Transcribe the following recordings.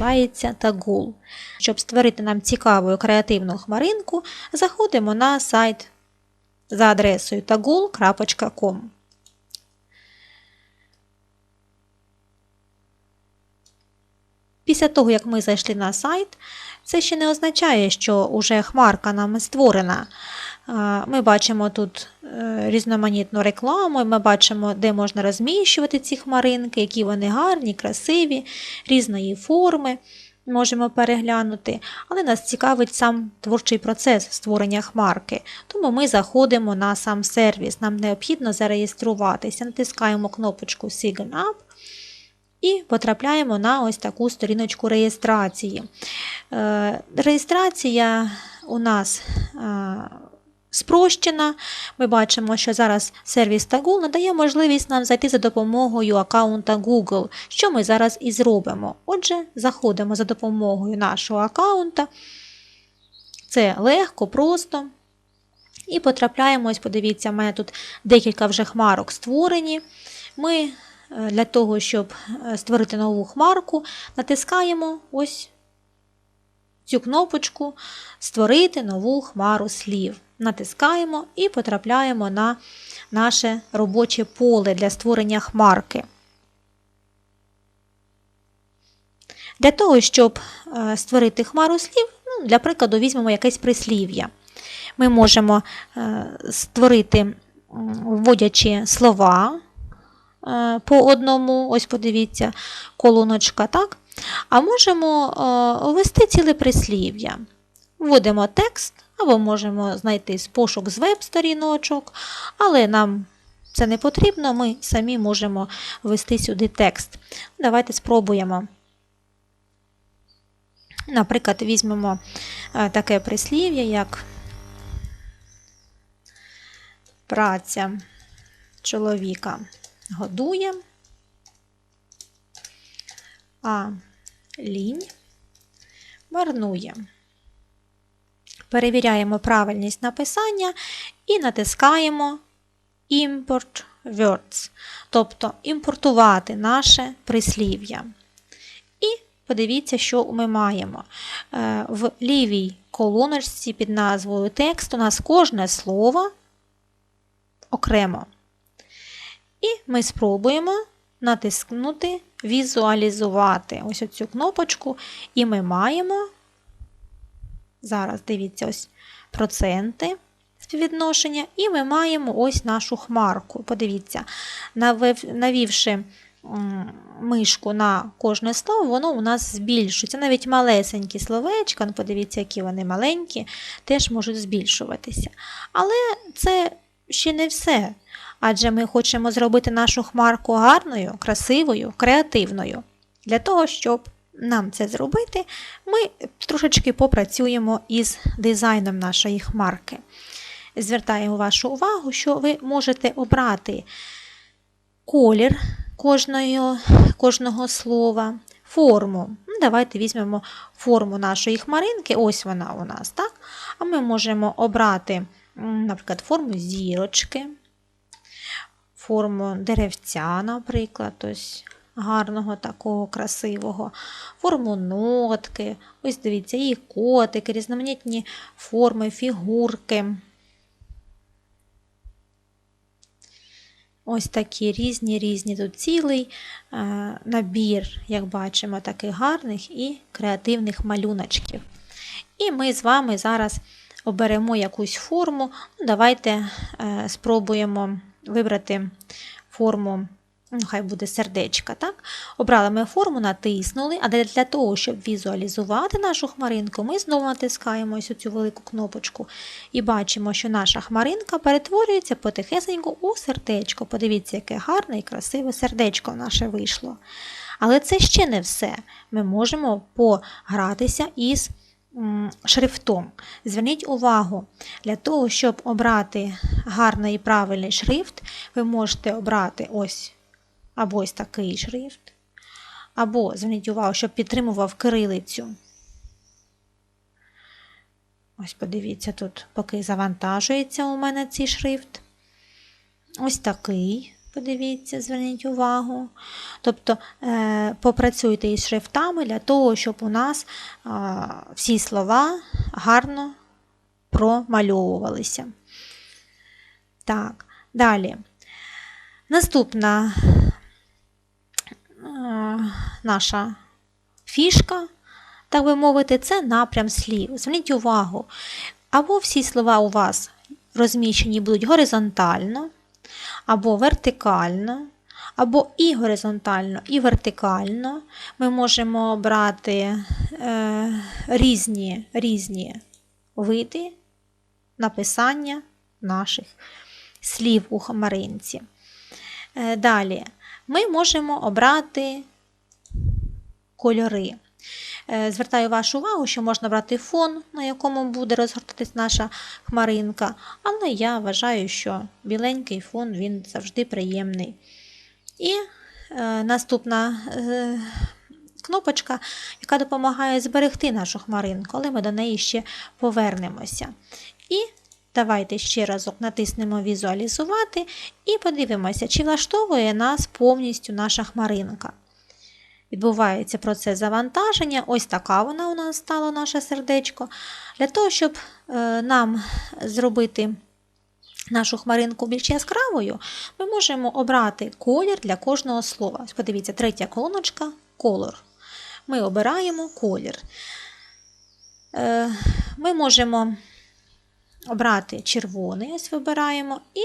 називається Tagul. Щоб створити нам цікаву і креативну хмаринку, заходимо на сайт за адресою tagul.com. Після того, як ми зайшли на сайт, це ще не означає, що уже хмарка нам створена. Ми бачимо тут е, різноманітну рекламу, ми бачимо, де можна розміщувати ці хмаринки, які вони гарні, красиві, різної форми. Можемо переглянути, але нас цікавить сам творчий процес створення хмарки. Тому ми заходимо на сам сервіс. Нам необхідно зареєструватися. Натискаємо кнопочку Sign Up і потрапляємо на ось таку сторіночку реєстрації. Е, Реєстрація у нас е, спрощена. Ми бачимо, що зараз сервіс Tagul надає можливість нам зайти за допомогою аккаунта Google, що ми зараз і зробимо. Отже, заходимо за допомогою нашого аккаунта. Це легко, просто. І потрапляємо, ось подивіться, в мене тут декілька вже хмарок створені. Ми е, для того, щоб е, створити нову хмарку, натискаємо ось цю кнопочку Створити нову хмару слів. Натискаємо і потрапляємо на наше робоче поле для створення хмарки. Для того, щоб е, створити хмару слів, ну, для прикладу, візьмемо якесь прислів'я. Ми можемо е, створити, вводячи слова е, по одному, ось подивіться, колоночка, так? А можемо е, ввести ціле прислів'я. Вводимо текст, або можемо знайти пошук з веб-сторіночок, але нам це не потрібно, ми самі можемо ввести сюди текст. Давайте спробуємо. Наприклад, візьмемо е, таке прислів'я, як праця чоловіка годує, а лінь марнує. Перевіряємо правильність написання і натискаємо Import Words, тобто імпортувати наше прислів'я. І подивіться, що ми маємо. Е, В лівій колоночці під назвою текст у нас кожне слово окремо. І ми спробуємо натискнути Візуалізувати ось оцю кнопочку, і ми маємо. Зараз дивіться, ось проценти співвідношення, і ми маємо ось нашу хмарку. Подивіться, навівши мишку на кожне слово, воно у нас збільшується. Навіть малесенькі словечка, ну подивіться, які вони маленькі, теж можуть збільшуватися. Але це ще не все. Адже ми хочемо зробити нашу хмарку гарною, красивою, креативною. Для того, щоб нам це зробити, ми трошечки попрацюємо із дизайном нашої хмарки. Звертаємо вашу увагу, що ви можете обрати колір кожного, кожного слова, форму. Ну, Давайте візьмемо форму нашої хмаринки, ось вона у нас. так? А ми можемо обрати, наприклад, форму зірочки, форму деревця, наприклад. ось гарного, такого красивого, форму нотки. Ось дивіться, і котики, різноманітні форми, фігурки. Ось такі різні різні тут цілий е, набір, як бачимо, таких гарних і креативних малюночків. І ми з вами зараз оберемо якусь форму. Ну, Давайте е, спробуємо вибрати форму ну, хай буде сердечка. так? Обрали ми форму, натиснули, а для того, щоб візуалізувати нашу хмаринку, ми знову натискаємо ось цю велику кнопочку і бачимо, що наша хмаринка перетворюється потихесенько у сердечко. Подивіться, яке гарне і красиве сердечко наше вийшло. Але це ще не все. Ми можемо погратися із шрифтом. Зверніть увагу, для того, щоб обрати гарний і правильний шрифт, ви можете обрати ось або ось такий шрифт, або, зверніть увагу, щоб підтримував кирилицю. Ось подивіться, тут, поки завантажується у мене цей шрифт. Ось такий Подивіться, зверніть увагу. Тобто е, попрацюйте із шрифтами для того, щоб у нас всі слова гарно промальовувалися. Так, далі. Наступна е, наша фішка, так би мовити, це напрям слів. Зверніть увагу, або всі слова у вас розміщені будуть горизонтально, або вертикально, або і горизонтально, і вертикально. Ми можемо брати е, різні, різні види написання наших слів у хмаринці. Е, далі ми можемо обрати кольори. Е, звертаю вашу увагу, що можна брати фон, на якому буде розгортатись наша хмаринка, але я вважаю, що біленький фон він завжди приємний. І е, наступна е, кнопочка, яка допомагає зберегти нашу хмаринку, але ми до неї ще повернемося. І давайте ще разок натиснемо Візуалізувати і подивимося, чи влаштовує нас повністю наша хмаринка. Відбувається процес завантаження. Ось така вона у нас стала наше сердечко. Для того, щоб е, нам зробити нашу хмаринку більш яскравою, ми можемо обрати колір для кожного слова. Подивіться, третя колоночка колор. Ми обираємо колір. Е, ми можемо обрати червоний, ось вибираємо, і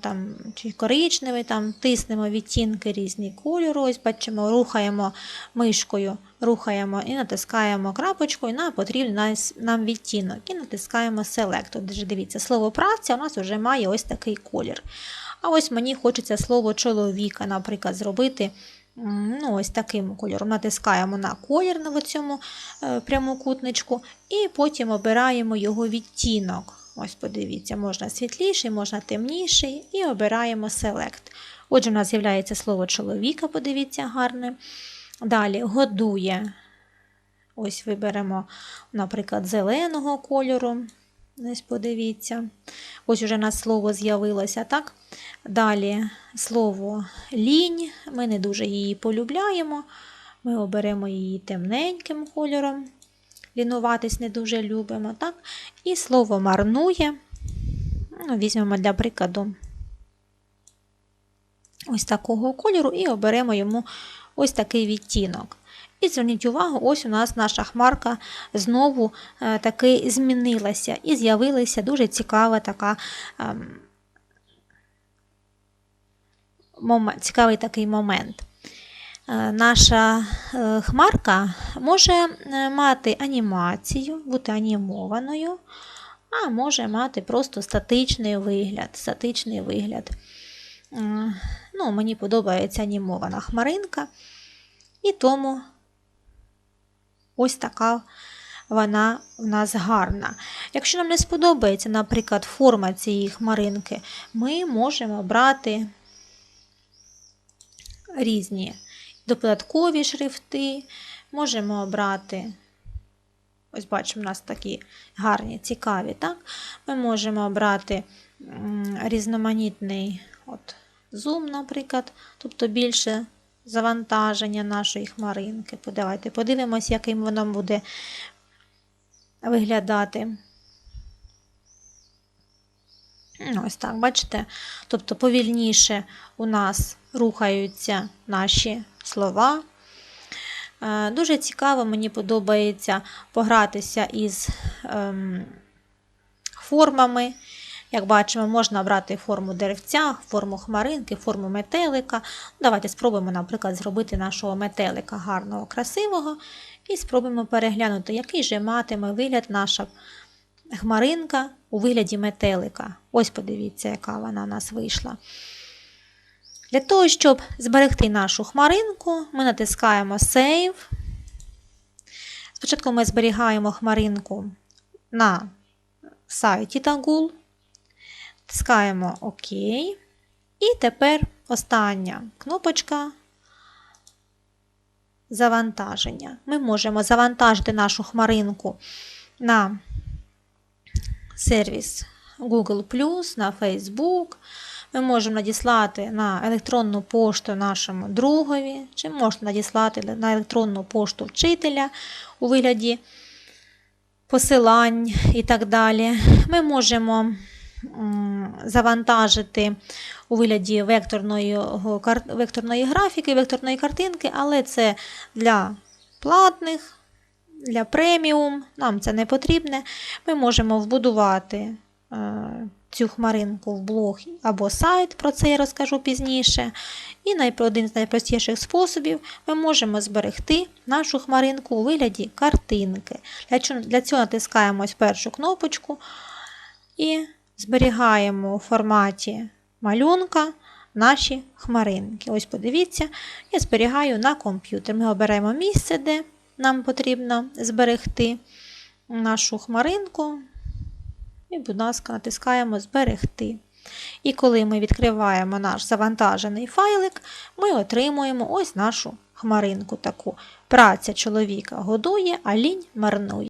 там, чи коричневий, там, тиснемо відтінки різні кольору, ось бачимо, рухаємо мишкою, рухаємо і натискаємо крапочкою на потрібний нам відтінок і натискаємо Select. От, Дивіться, слово праця у нас вже має ось такий колір. А ось мені хочеться слово чоловіка, наприклад, зробити ну, ось таким кольором. Натискаємо на колір на цьому е, прямокутничку, і потім обираємо його відтінок. Ось, подивіться, можна світліший, можна темніший, і обираємо Select. Отже, у нас з'являється слово чоловіка, подивіться, гарне. Далі годує. Ось виберемо, наприклад, зеленого кольору. Ось подивіться. Ось уже у нас слово з'явилося, так? Далі слово лінь. Ми не дуже її полюбляємо. Ми оберемо її темненьким кольором лінуватись не дуже любимо. так? І слово марнує. Ну, Візьмемо для прикладу ось такого кольору і оберемо йому ось такий відтінок. І зверніть увагу, ось у нас наша хмарка знову е, таки змінилася і з'явилася дуже цікава така. Е, момент, цікавий такий момент. Е, наша е, хмарка може е, мати анімацію, бути анімованою, а може мати просто статичний вигляд. статичний вигляд. Ну, Мені подобається анімована хмаринка. І тому ось така вона в нас гарна. Якщо нам не сподобається, наприклад, форма цієї хмаринки, ми можемо брати різні додаткові шрифти. Можемо обрати, ось бачимо, у нас такі гарні, цікаві. так? Ми можемо обрати різноманітний от, зум, наприклад, тобто більше завантаження нашої хмаринки. Давайте подивимось, яким воно буде виглядати. Ось так, бачите? Тобто повільніше у нас рухаються наші слова. Е, дуже цікаво, мені подобається погратися із ем, формами. Як бачимо, можна обрати форму деревця, форму хмаринки, форму метелика. Давайте спробуємо, наприклад, зробити нашого метелика гарного, красивого. І спробуємо переглянути, який же матиме вигляд наша хмаринка у вигляді метелика. Ось подивіться, яка вона у нас вийшла. Для того, щоб зберегти нашу хмаринку, ми натискаємо Save. Спочатку ми зберігаємо хмаринку на сайті Tagul. Тискаємо ОК. І тепер остання кнопочка завантаження. Ми можемо завантажити нашу хмаринку на сервіс Google, на Facebook. Ми можемо надіслати на електронну пошту нашому другові, чи можна надіслати на електронну пошту вчителя у вигляді посилань і так далі. Ми можемо завантажити у вигляді векторної, векторної графіки, векторної картинки, але це для платних, для преміум, нам це не потрібне. Ми можемо вбудувати е, цю хмаринку в блог або сайт, про це я розкажу пізніше. І один з найпростіших способів ми можемо зберегти нашу хмаринку у вигляді картинки. Для цього натискаємо першу кнопочку і зберігаємо у форматі малюнка наші хмаринки. Ось подивіться, я зберігаю на комп'ютер. Ми обираємо місце, де нам потрібно зберегти нашу хмаринку. І, будь ласка, натискаємо Зберегти. І коли ми відкриваємо наш завантажений файлик, ми отримуємо ось нашу хмаринку таку. Праця чоловіка годує, а лінь марнує.